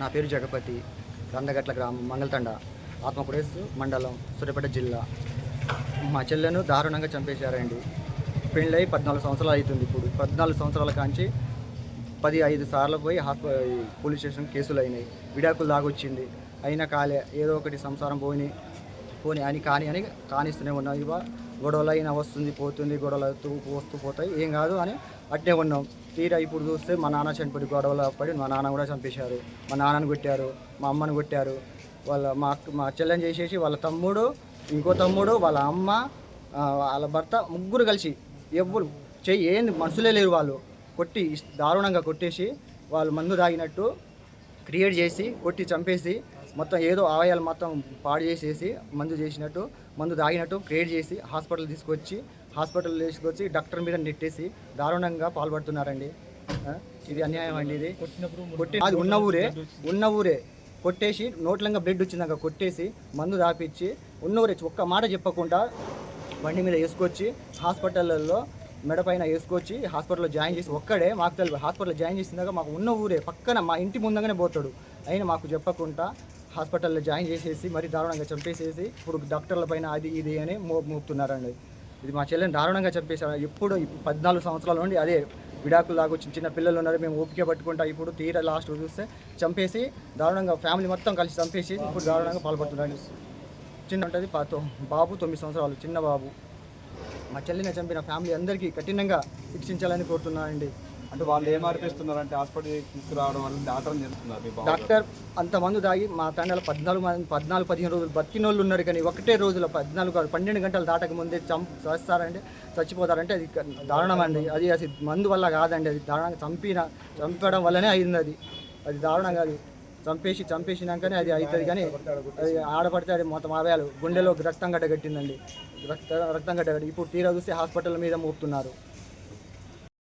నా పేరు జగపతి రందగట్ల గ్రామం మంగళతండ ఆత్మకుడేస్ మండలం సూర్యాపేట జిల్లా. మా చెల్లెను దారుణంగా చంపేశారండి. పెళ్ళై పద్నాలుగు సంవత్సరాలు అవుతుంది ఇప్పుడు. పద్నాలుగు సంవత్సరాల కాంచి పది ఐదు సార్లు పోయి హాస్ప పోలీస్ స్టేషన్ కేసులు అయినాయి విడాకులు దాగొచ్చింది. అయినా కాలే ఏదో ఒకటి సంసారం పోని పోని అని కాని అని కానిస్తూనే ఉన్నా ఇవా గొడవలు అయినా వస్తుంది పోతుంది గొడవలు వస్తూ పోతాయి. ఏం కాదు అని అట్టే ఉన్నాం. తీరా ఇప్పుడు చూస్తే మా నాన్న చనిపోయి గొడవలు పడి మా నాన్న కూడా చంపేశారు. మా నాన్నని కొట్టారు మా అమ్మని కొట్టారు. వాళ్ళ మా అక్క మా చెల్లెని చేసేసి వాళ్ళ తమ్ముడు ఇంకో తమ్ముడు వాళ్ళ అమ్మ వాళ్ళ భర్త ముగ్గురు కలిసి ఎవ్వరు చెయ్యి ఏంది? మనుషులే లేరు వాళ్ళు. కొట్టి దారుణంగా కొట్టేసి వాళ్ళు మందు తాగినట్టు క్రియేట్ చేసి కొట్టి చంపేసి మొత్తం ఏదో ఆవయాలు మొత్తం పాడు చేసేసి మందు చేసినట్టు మందు తాగినట్టు క్రియేట్ చేసి హాస్పిటల్ తీసుకొచ్చి హాస్పిటల్ తీసుకొచ్చి డాక్టర్ మీద నెట్టేసి దారుణంగా పాల్పడుతున్నారండి. ఇది అన్యాయం అండి ఇది. కొట్టి అది ఉన్న ఊరే ఉన్న ఊరే. కొట్టేసి నోట్లంగా బ్లడ్ వచ్చిందాక కొట్టేసి మందు దాపిచ్చి ఉన్న ఊరే. ఒక్క మాట చెప్పకుండా బండి మీద వేసుకొచ్చి హాస్పిటల్లో మెడ పైన వేసుకొచ్చి హాస్పిటల్లో జాయిన్ చేసి ఒక్కడే మాకు తెలియదు. హాస్పిటల్లో జాయిన్ చేసిందాక మాకు ఉన్న ఊరే. పక్కన మా ఇంటి ముందుగానే పోతాడు. అయినా మాకు చెప్పకుండా హాస్పిటల్లో జాయిన్ చేసేసి మరి దారుణంగా చంపేసేసి ఇప్పుడు డాక్టర్ల పైన అది ఇది అని మో మోపుతున్నారండి. ఇది మా చెల్లెని దారుణంగా చంపేశారు. ఎప్పుడు పద్నాలుగు సంవత్సరాల నుండి అదే విడాకులు లాగా చిన్న చిన్న పిల్లలు ఉన్నారు. మేము ఓపిక పట్టుకుంటా ఇప్పుడు తీరా లాస్ట్ చూస్తే చంపేసి దారుణంగా ఫ్యామిలీ మొత్తం కలిసి చంపేసి ఇప్పుడు దారుణంగా పాల్పడుతున్నాడు చిన్న ఉంటుంది బాబు తొమ్మిది సంవత్సరాలు చిన్న బాబు. మా చెల్లిని చంపిన ఫ్యామిలీ అందరికీ కఠినంగా శిక్షించాలని కోరుతున్నానండి. అంటే వాళ్ళు ఏం అర్పిస్తున్నారు అంటే హాస్పిటల్ తీసుకురావడం వల్ల డాక్టర్ చేస్తున్నారు డాక్టర్ అంతమంది దాగి మా తండ్రి పద్నాలుగు మంది పద్నాలుగు పదిహేను రోజులు బతికిన వాళ్ళు ఉన్నారు కానీ ఒకటే రోజుల పద్నాలుగు కాదు, పన్నెండు గంటలు దాటక ముందే చంప చేస్తారంటే చచ్చిపోతారంటే అది దారుణం అండి అది అసలు మందు వల్ల కాదండి అది దారుణంగా చంపిన చంపడం వల్లనే అయింది అది. అది దారుణంగా అది చంపేసి చంపేసినాకనే అది అవుతుంది కానీ అది ఆడపడితే అది మొత్తం ఆవేయాలి. గుండెలో రక్తం గడ్డ కట్టిందండి. రక్త రక్తం గడ్డ కట్టి ఇప్పుడు తీరా చూస్తే హాస్పిటల్ మీద మోపుతున్నారు.